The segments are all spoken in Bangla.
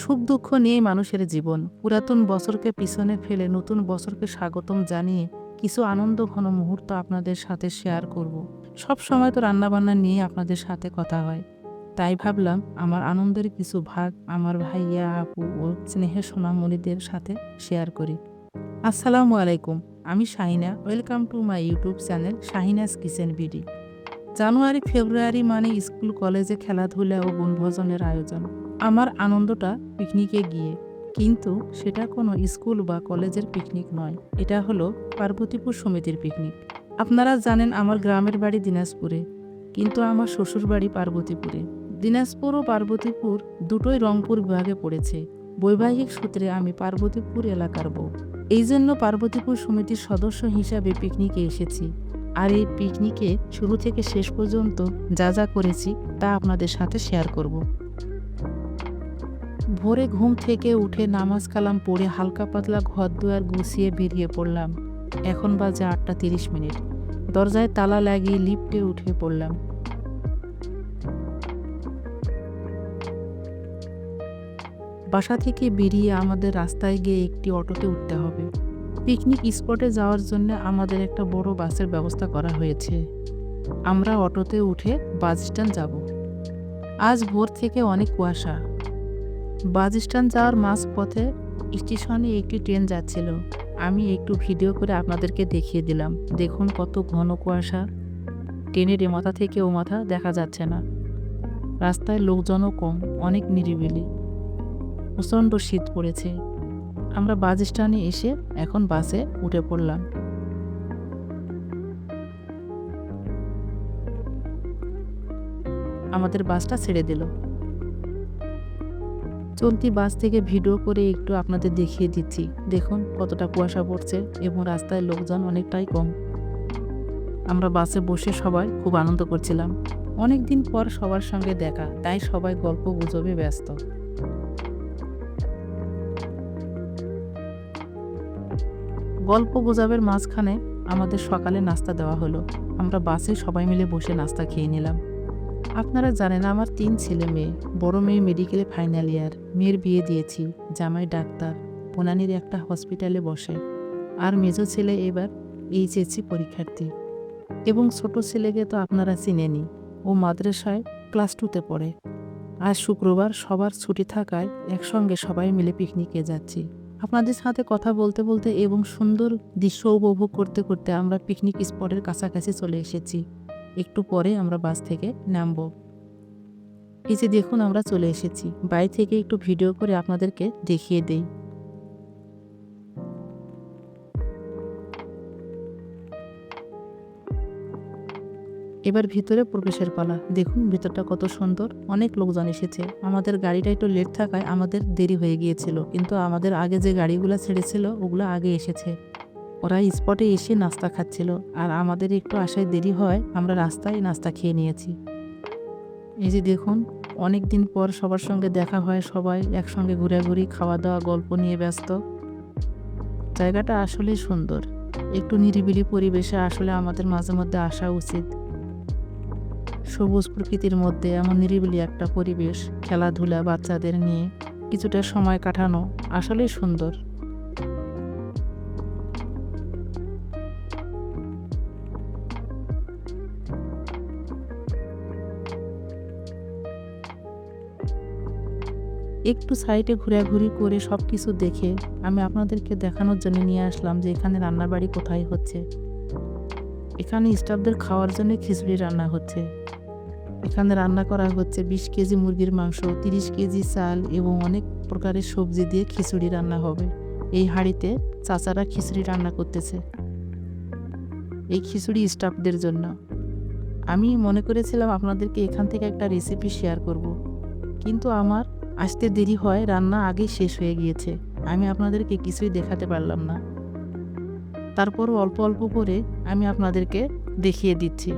সুখ দুঃখ নিয়েই মানুষের জীবন। পুরাতন বছরকে পিছনে ফেলে নতুন বছরকে স্বাগতম জানিয়ে কিছু আনন্দ ঘন মুহূর্ত আপনাদের সাথে শেয়ার করব। সব সময় তো রান্নাবান্না নিয়ে আপনাদের সাথে কথা হয়। তাই ভাবলাম, আমার আনন্দের কিছু ভাগ আমার ভাইয়া, আপু ও স্নেহের সোনামণিদের সাথে শেয়ার করি। আসসালামু আলাইকুম, আমি Shahina. Welcome to my YouTube channel Shahina's kitchen BD জানুয়ারি, ফেব্রুয়ারি মানে স্কুল, কলেজে খেলাধুলা ও বনভোজনের আয়োজন। আমার আনন্দটা পিকনিকে গিয়ে। কিন্তু সেটা কোনো স্কুল বা কলেজের পিকনিক নয়। এটা হলো পার্বতীপুর সমিতির পিকনিক। আপনারা জানেন আমার গ্রামের বাড়ি দিনাজপুরে, কিন্তু আমার শ্বশুর বাড়ি পার্বতীপুরে। দিনাজপুর ও পার্বতীপুর দুটোই রংপুর বিভাগে পড়েছে। বৈবাহিক সূত্রে আমি পার্বতীপুর এলাকার বউ। এই জন্য পার্বতীপুর সমিতির সদস্য হিসাবে পিকনিকে এসেছি। আর এই পিকনিকে শুরু থেকে শেষ পর্যন্ত যা যা করেছি তা আপনাদের সাথে শেয়ার করব। ভোরে ঘুম থেকে উঠে নামাজ কালাম পড়ে হালকা পাতলা ঘর দুয়ার গুছিয়ে বেরিয়ে পড়লাম। এখন বাজে আটটা তিরিশ মিনিট। দরজায় তালা লাগিয়ে লিফটে উঠে পড়লাম। বাসা থেকে বেরিয়ে আমাদের রাস্তায় গিয়ে একটি অটোতে উঠতে হবে। পিকনিক স্পটে যাওয়ার জন্য আমাদের একটা বড় বাসের ব্যবস্থা করা হয়েছে। আমরা অটোতে উঠে বাস স্ট্যান্ড যাব। আজ ভোর থেকে অনেক কুয়াশা। বাস স্ট্যান্ড যাওয়ার মাঝ পথে স্টেশনে একটি ট্রেন যাচ্ছিল। আমি একটু ভিডিও করে আপনাদেরকে দেখিয়ে দিলাম। দেখুন কত ঘন কুয়াশা। ট্রেনের এ মাথা থেকে ও মাথা দেখা যাচ্ছে না। রাস্তায় লোকজনও কম, অনেক নিরিবিলি। প্রচণ্ড শীত পড়েছে। আমরা বাস স্ট্যান্ডে এসে এখন বাসে উঠে পড়লাম। আমাদের বাসটা ছেড়ে দিল। চলতি বাস থেকে ভিডিও করে একটু আপনাদের দেখিয়ে দিচ্ছি। দেখুন কতটা কুয়াশা পড়ছে এবং রাস্তায় লোকজন অনেকটাই কম। আমরা বাসে বসে সবাই খুব আনন্দ করছিলাম। অনেক দিন পর সবার সঙ্গে দেখা, তাই সবাই গল্প গুজবে ব্যস্ত। গল্প গুজবের মাঝখানে আমাদের সকালে নাস্তা দেওয়া হলো। আমরা বাসে সবাই মিলে বসে নাস্তা খেয়ে নিলাম। আপনারা জানেন আমার তিন ছেলে মেয়ে, বড় মেয়ে মেডিকেলে ফাইনাল ইয়ার মেয়ের বিয়ে দিয়েছি, জামাই ডাক্তার পোনানির একটা হসপিটালে বসে। আর মেজো ছেলে এবার এইচএসসি পরীক্ষার্থী। এবং ছোট ছেলেকে তো আপনারা চিনেনি ও মাদ্রাসায় ক্লাস টুতে পড়ে। আজ শুক্রবার সবার ছুটি থাকায় একসঙ্গে সবাই মিলে পিকনিকে যাচ্ছি। আপনাদের সাথে কথা বলতে বলতে এবং সুন্দর দৃশ্য উপভোগ করতে করতে আমরা পিকনিক স্পটের কাছাকাছি চলে এসেছি। একটু পরে আমরা বাস থেকে নামব। এই যে দেখুন, আমরা চলে এসেছি। বাড়ি থেকে একটু ভিডিও করে আপনাদেরকে দেখিয়ে দেই। এবার ভিতরে প্রবেশের পালা। দেখুন, ভিতরটা কত সুন্দর। অনেক লোকজন এসেছে। আমাদের গাড়িটা একটু লেট থাকায় আমাদের দেরি হয়ে গিয়েছিল। কিন্তু আমাদের আগে যে গাড়িগুলো ছেড়েছিল, ওগুলো আগে এসেছে। ওরা স্পটে এসে নাস্তা খাচ্ছিল, আর আমাদের একটু আসায় দেরি হয়, আমরা রাস্তায় নাস্তা খেয়ে নিয়েছি। এই যে দেখুন অনেক দিন পর সবার সঙ্গে দেখা হয় সবাই, একসঙ্গে ঘোরাঘুরি খাওয়া দাওয়া গল্প নিয়ে ব্যস্ত। জায়গাটা আসলেই সুন্দর। একটু নিরিবিলি পরিবেশে আসলে আমাদের মাঝে মধ্যে আসা উচিত। সবুজ প্রকৃতির মধ্যে এমন নিরিবিলি একটা পরিবেশ, খেলাধুলা বাচ্চাদের নিয়ে, কিছুটা সময় কাটানো আসলেই সুন্দর। একটু সাইডে ঘোরাঘুরি করে সব কিছু দেখে আমি আপনাদেরকে দেখানোর জন্য নিয়ে আসলাম যে এখানে রান্নাবাড়ি কোথায় হচ্ছে। এখানে স্টাফদের খাওয়ার জন্য খিচুড়ি রান্না হচ্ছে। এখানে রান্না করা হচ্ছে বিশ কেজি মুরগির মাংস, তিরিশ কেজি চাল এবং অনেক প্রকারের সবজি দিয়ে খিচুড়ি রান্না হবে। এই হাঁড়িতে চাচারা খিচুড়ি রান্না করতেছে। এই খিচুড়ি স্টাফদের জন্য। আমি মনে করেছিলাম আপনাদেরকে এখান থেকে একটা রেসিপি শেয়ার করব। কিন্তু আমার আসতে দেরি হয়, রান্না আগেই শেষ হয়ে গিয়েছে। আমি আপনাদেরকে কিছুই দেখাতে পারলাম না। তারপর অল্প অল্প করে আমি আপনাদেরকে দেখিয়ে দিচ্ছি।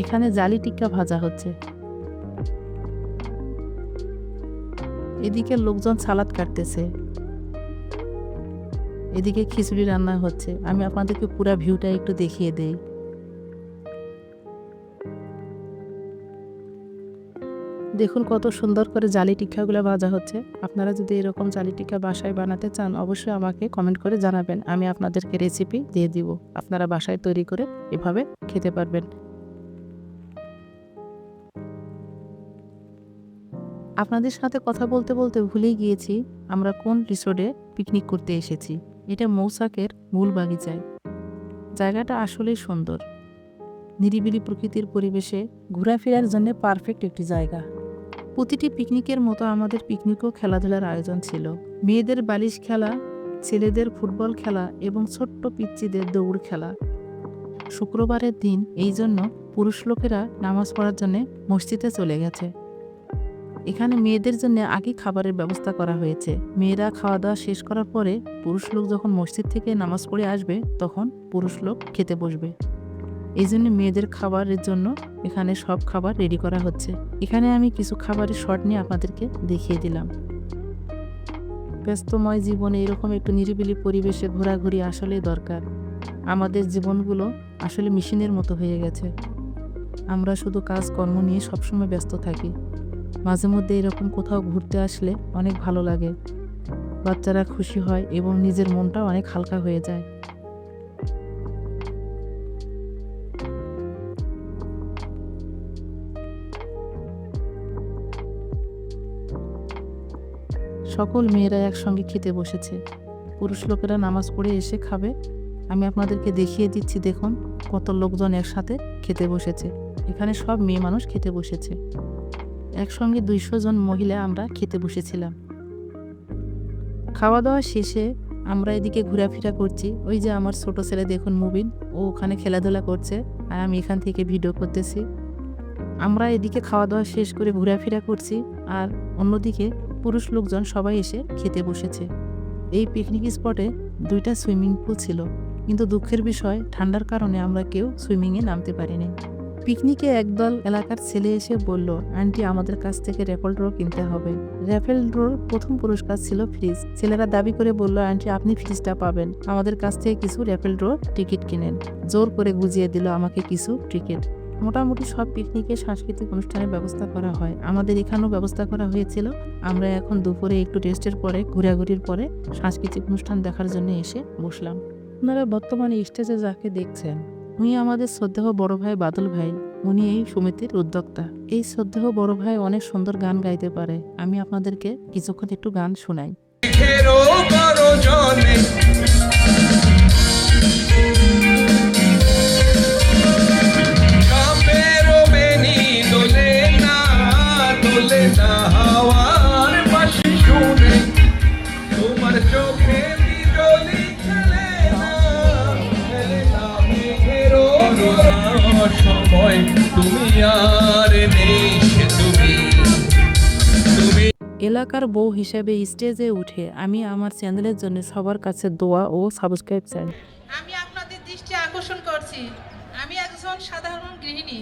এখানে জালি টিক্কা ভাজা হচ্ছে। এদিকে লোকজন সালাদ কাটতেছে। এদিকে খিচুড়ি রান্না হচ্ছে। আমি আপনাদেরকে পুরো ভিউটা একটু দেখিয়ে দেই। দেখুন কত সুন্দর করে জালি টিক্কাগুলো ভাজা হচ্ছে। আপনারা যদি এরকম জালি টিক্কা বাসায় বানাতে চান, অবশ্যই আমাকে কমেন্ট করে জানাবেন। আমি আপনাদেরকে রেসিপি দিয়ে দিব। আপনারা বাসায় তৈরি করে এভাবে খেতে পারবেন। আপনাদের সাথে কথা বলতে বলতে ভুলেই গিয়েছি, আমরা কোন রিসোর্টে পিকনিক করতে এসেছি। এটা মৌসাকের মূল বাগিচায়। জায়গাটা আসলেই সুন্দর। নিরিবিলি প্রকৃতির পরিবেশে ঘোরাফেরার জন্য পারফেক্ট একটি জায়গা। প্রতিটি পিকনিকের মতো আমাদের পিকনিকও খেলাধুলার আয়োজন ছিল। মেয়েদের বালিশ খেলা, ছেলেদের ফুটবল খেলা এবং ছোট্ট পিচ্চিদের দৌড় খেলা। শুক্রবারের দিন এই জন্য পুরুষ লোকেরা নামাজ পড়ার জন্য মসজিদে চলে গেছে। এখানে মেয়েদের জন্য আগে খাবারের ব্যবস্থা করা হয়েছে। মেয়েরা খাওয়া দাওয়া শেষ করার পরে পুরুষ লোক যখন মসজিদ থেকে নামাজ পড়ে আসবে, তখন পুরুষ লোক খেতে বসবে। এই জন্য মেয়েদের খাবারের জন্য এখানে সব খাবার রেডি করা হচ্ছে। এখানে আমি কিছু খাবারের শর্ট নিয়ে আপনাদেরকে দেখিয়ে দিলাম। ব্যস্তময় জীবনে এরকম একটু নিরিবিলি পরিবেশে ঘোরাঘুরি আসলে দরকার। আমাদের জীবনগুলো আসলে মেশিনের মতো হয়ে গেছে। আমরা শুধু কাজকর্ম নিয়ে সবসময় ব্যস্ত থাকি। মাঝে মধ্যে এরকম কোথাও ঘুরতে আসলে অনেক ভালো লাগে। বাচ্চারা খুশি হয় এবং নিজের মনটাও অনেক হালকা হয়ে যায়। সকল মেয়েরা একসঙ্গে খেতে বসেছে। পুরুষ লোকেরা নামাজ পড়ে এসে খাবে। আমি আপনাদেরকে দেখিয়ে দিচ্ছি, দেখুন, কত লোকজন একসাথে খেতে বসেছে। এখানে সব মেয়ে মানুষ খেতে বসেছে। একসঙ্গে দুইশো জন মহিলা আমরা খেতে বসেছিলাম। খাওয়া দাওয়া শেষে আমরা এদিকে ঘোরাফেরা করছি। ওই যে আমার ছোট ছেলে দেখুন মুবিন, ও ওখানে খেলাধুলা করছে আর আমি এখান থেকে ভিডিও করতেছি। আমরা এদিকে খাওয়া দাওয়া শেষ করে ঘোরাফেরা করছি আর অন্যদিকে পুরুষ লোকজন সবাই এসে খেতে বসেছে। এই পিকনিক স্পটে দুইটা সুইমিং পুল ছিল, কিন্তু দুঃখের বিষয়, ঠান্ডার কারণে আমরা কেউ সুইমিংয়ে নামতে পারিনি। পিকনিকে একদল এলাকার ছেলে এসে বলল, আন্টি, আমাদের কাছ থেকে র্যাফেল ড্র কিনতে হবে। র্যাফেল ড্রোর প্রথম পুরস্কার ছিল ফ্রিজ। ছেলেরা দাবি করে বলল, আন্টি, আপনি ফ্রিজটা পাবেন। আমাদের কাছ থেকে কিছু র্যাফেল ড্র টিকিট কিনেন। জোর করে গুজিয়ে দিল আমাকে কিছু টিকিট। মোটামুটি সব পিকনিকে সাংস্কৃতিক অনুষ্ঠানের ব্যবস্থা করা হয়। আমাদের এখানেও ব্যবস্থা করা হয়েছিল। আমরা এখন দুপুরে একটু রেস্টের পরে, ঘোরাঘুরির পরে সাংস্কৃতিক অনুষ্ঠান দেখার জন্য এসে বসলাম। আপনারা বর্তমানে স্টেজে যাকে দেখছেন। উনি আমাদের শ্রদ্ধেহ বড় ভাই বাদল ভাই, উনি এই সমিতির উদ্যোক্তা। এই শ্রদ্ধেহ বড় ভাই অনেক সুন্দর গান গাইতে পারে। আমি আপনাদেরকে কিছুক্ষণ একটু গান শোনাই। এলাকার বউ হিসেবে স্টেজে উঠে আমি আমার চ্যানেলের জন্য সবার কাছে দোয়া ও সাবস্ক্রাইব চাই। আমি আপনাদের দৃষ্টি আকর্ষণ করছি। আমি একজন সাধারণ গৃহিণী।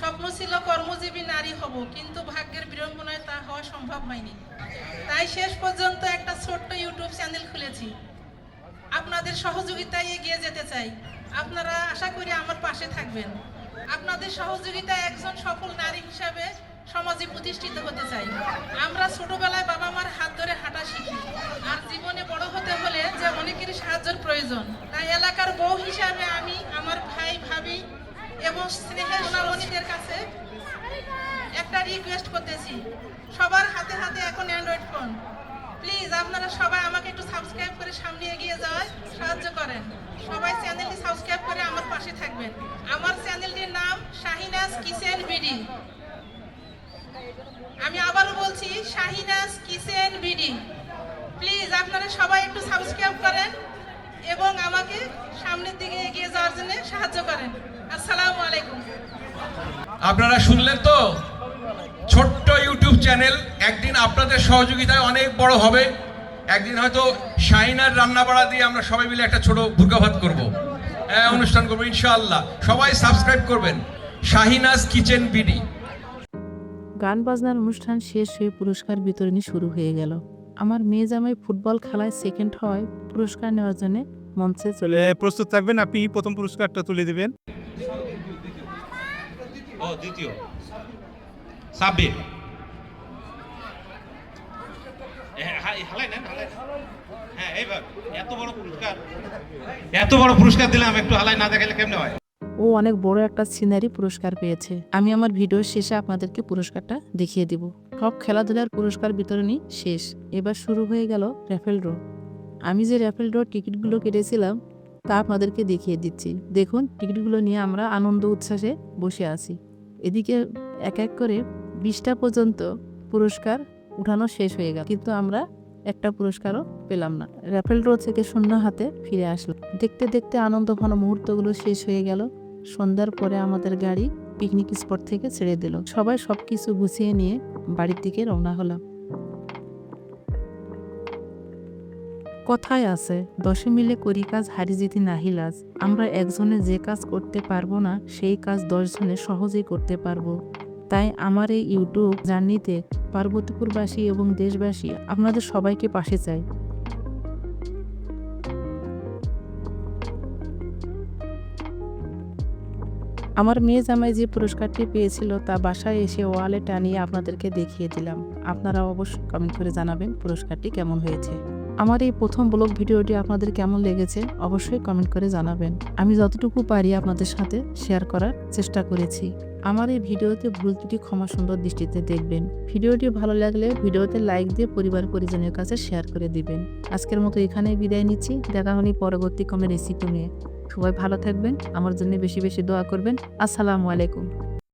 স্বপ্ন ছিল কর্মজীবী নারী হব, কিন্তু ভাগ্যের বিড়ম্বনায় তা হওয়া সম্ভব হয়নি। তাই শেষ পর্যন্ত একটা ছোট্ট ইউটিউব চ্যানেল খুলেছি। আপনাদের সহযোগিতায় এগিয়ে যেতে চাই। আপনারা আশা করি আমার পাশে থাকবেন। আপনাদের সহযোগিতায় একজন সফল নারী হিসাবে সমাজে প্রতিষ্ঠিত হতে চাই। আমরা ছোটবেলায় বাবা মার হাত ধরে হাঁটা শিখি। আর জীবনে বড় হতে হলে যে অনেকেরই সাহায্যের প্রয়োজন। তাই এলাকার বউ হিসাবে আমি আমার ভাই, ভাবি এবং স্নেহের সোনামণিদের কাছে একটা রিকোয়েস্ট করতেছি। সবার হাতে হাতে এখন অ্যান্ড্রয়েড ফোন প্লিজ আপনারা সবাই আমাকে একটু সাবস্ক্রাইব করে সামনে এগিয়ে যাওয়ায় সাহায্য করেন। সবাই চ্যানেলটি সাবস্ক্রাইব করে আমার পাশে থাকবেন। আমার চ্যানেলটির নাম শাহিনাজ কিচেন বিডি আমি আবারও শাহিনাজ কিচেন বিডি? প্লিজ আপনারা সবাই একটু সাবস্ক্রাইব করেন এবং আমাকে সামনের দিকে এগিয়ে যাওয়ার জন্য সাহায্য করেন। আসসালামু আলাইকুম। আপনারা শুনলেন তো? ছোট্ট ইউটিউব চ্যানেল, একদিন আপনাদের সহযোগিতায় অনেক বড় হবে। একদিন হয়তো শাহিনার রান্না বাড়া দিয়ে আমরা সবাই মিলে একটা ছোট ভূর্গা ভাত করব। হ্যাঁ অনুষ্ঠান করব, ইনশাআল্লাহ। সবাই সাবস্ক্রাইব করবেন। Shahina's kitchen BD. গান বাজনার অনুষ্ঠান শেষ হয়ে পুরস্কার বিতরণী শুরু হয়ে গেল। আমার মেয়ে জামাই ফুটবল খেলায় সেকেন্ড হয় পুরস্কার নেওয়ার জন্য মঞ্চে চলে প্রস্তুত থাকবেন? আপনি প্রথম পুরস্কারটা তুলে দিবেন। ও দ্বিতীয়। সাব্বির। এত বড় পুরস্কার। এত বড় পুরস্কার দিলাম একটু হালাই না দেখালে কেমনে হয়? ও অনেক বড় একটা সিনারি পুরস্কার পেয়েছে। আমি আমার ভিডিওর শেষে আপনাদেরকে পুরস্কারটা দেখিয়ে দিব। সব খেলাধুলার পুরস্কার বিতরণী শেষ। এবার শুরু হয়ে গেল র্যাফেল ড্র আমি যে র্যাফেল ড্র টিকিটগুলো কেটেছিলাম, তা আপনাদেরকে দেখিয়ে দিচ্ছি। দেখুন, টিকিটগুলো নিয়ে আমরা আনন্দ উচ্ছ্বাসে বসে আছি। এদিকে এক এক করে বিশটা পর্যন্ত পুরস্কার উঠানো শেষ হয়ে গেল। কিন্তু আমরা একটা পুরস্কারও পেলাম না। র্যাফেল ড্র থেকে শূন্য হাতে ফিরে আসলাম। দেখতে দেখতে আনন্দ ঘন মুহূর্তগুলো শেষ হয়ে গেল। সন্ধ্যার পরে আমাদের গাড়ি পিকনিক স্পট থেকে ছেড়ে দিল। সবাই সবকিছু গুছিয়ে নিয়ে বাড়ির দিকে রওনা হলাম কথায় আছে, দশে মিলে করি কাজ, হারি যেতে নাহি লাজ। আমরা একজনে যে কাজ করতে পারব না, সেই কাজ দশজনে সহজেই করতে পারব। তাই আমার এই ইউটিউব জার্নিতে পার্বতীপুরবাসী এবং দেশবাসী আপনাদের সবাইকে পাশে চাই। আমার মেয়ে জামাই যে পুরস্কারটি পেয়েছিল তা বাসায় এসে ওয়ালে টানিয়ে আপনাদেরকে দেখিয়ে দিলাম। আপনারা অবশ্যই কমেন্ট করে জানাবেন পুরস্কারটি কেমন হয়েছে। আমার এই প্রথম ব্লগ ভিডিওটি আপনাদের কেমন লেগেছে অবশ্যই কমেন্ট করে জানাবেন। আমি যতটুকু পারি আপনাদের সাথে শেয়ার করার চেষ্টা করেছি। আমার এই ভিডিওতে ভুল ত্রুটি ক্ষমা সুন্দর দৃষ্টিতে দেখবেন। ভিডিওটি ভালো লাগলে ভিডিওতে লাইক দিয়ে পরিবার পরিজনের কাছে শেয়ার করে দিবেন। আজকের মতো এখানেই বিদায় নিচ্ছি। দেখা হনি পরবর্তী কমে রেসিপি নিয়ে। সবাই ভালো থাকবেন আমার জন্য বেশি বেশি দোয়া করবেন। আসসালামু আলাইকুম।